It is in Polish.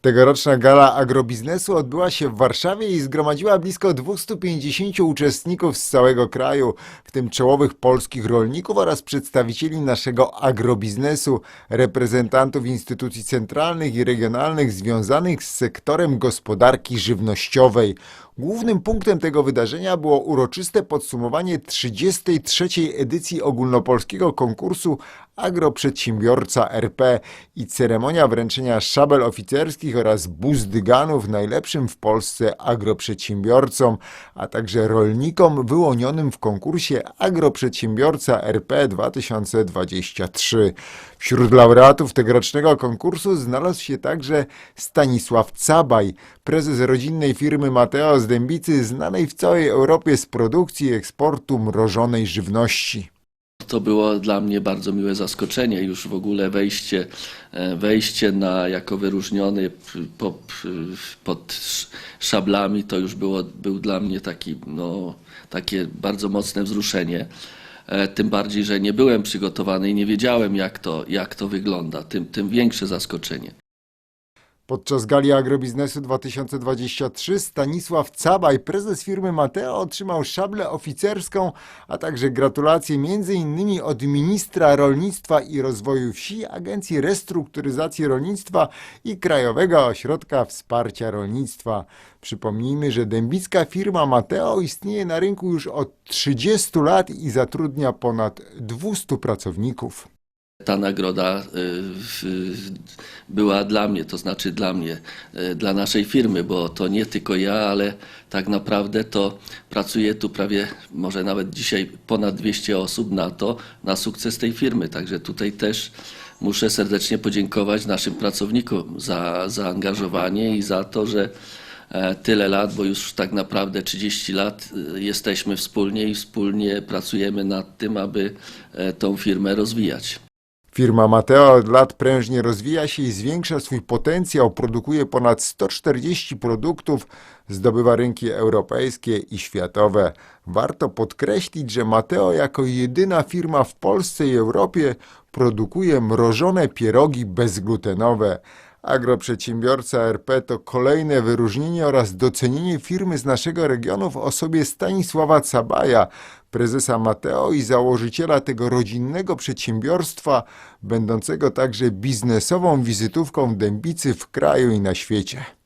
Tegoroczna gala agrobiznesu odbyła się w Warszawie i zgromadziła blisko 250 uczestników z całego kraju, w tym czołowych polskich rolników oraz przedstawicieli naszego agrobiznesu, reprezentantów instytucji centralnych i regionalnych związanych z sektorem gospodarki żywnościowej. Głównym punktem tego wydarzenia było uroczyste podsumowanie 33. edycji ogólnopolskiego konkursu Agroprzedsiębiorca RP i ceremonia wręczenia szabel oficerskich oraz buzdyganów najlepszym w Polsce agroprzedsiębiorcom, a także rolnikom wyłonionym w konkursie Agroprzedsiębiorca RP 2023. Wśród laureatów tegorocznego konkursu znalazł się także Stanisław Cabaj, prezes rodzinnej firmy Mateo z Dębicy, znanej w całej Europie z produkcji i eksportu mrożonej żywności. To było dla mnie bardzo miłe zaskoczenie, już w ogóle wejście, e, wejście na jako wyróżniony p- po, p- pod sz- szablami to już było, był dla mnie taki, no, takie bardzo mocne wzruszenie. E, Tym bardziej, że nie byłem przygotowany i nie wiedziałem jak to, jak to wygląda, tym, tym większe zaskoczenie. Podczas gali agrobiznesu 2023 Stanisław Cabaj, prezes firmy Mateo, otrzymał szablę oficerską, a także gratulacje m.in. od ministra rolnictwa i rozwoju wsi, Agencji Restrukturyzacji Rolnictwa i Krajowego Ośrodka Wsparcia Rolnictwa. Przypomnijmy, że dębicka firma Mateo istnieje na rynku już od 30 lat i zatrudnia ponad 200 pracowników. Ta nagroda y, była dla mnie, to znaczy dla mnie, y, dla naszej firmy, bo to nie tylko ja, ale tak naprawdę to pracuje tu prawie, może nawet dzisiaj ponad 200 osób na to, na sukces tej firmy. Także tutaj też muszę serdecznie podziękować naszym pracownikom za zaangażowanie i za to, że e, tyle lat, bo już tak naprawdę 30 lat y, jesteśmy wspólnie i wspólnie pracujemy nad tym, aby e, tą firmę rozwijać. Firma Mateo od lat prężnie rozwija się i zwiększa swój potencjał, produkuje ponad 140 produktów, zdobywa rynki europejskie i światowe. Warto podkreślić, że Mateo jako jedyna firma w Polsce i Europie produkuje mrożone pierogi bezglutenowe. Agroprzedsiębiorca RP to kolejne wyróżnienie oraz docenienie firmy z naszego regionu w osobie Stanisława Cabaja, prezesa Mateo i założyciela tego rodzinnego przedsiębiorstwa, będącego także biznesową wizytówką Dębicy w kraju i na świecie.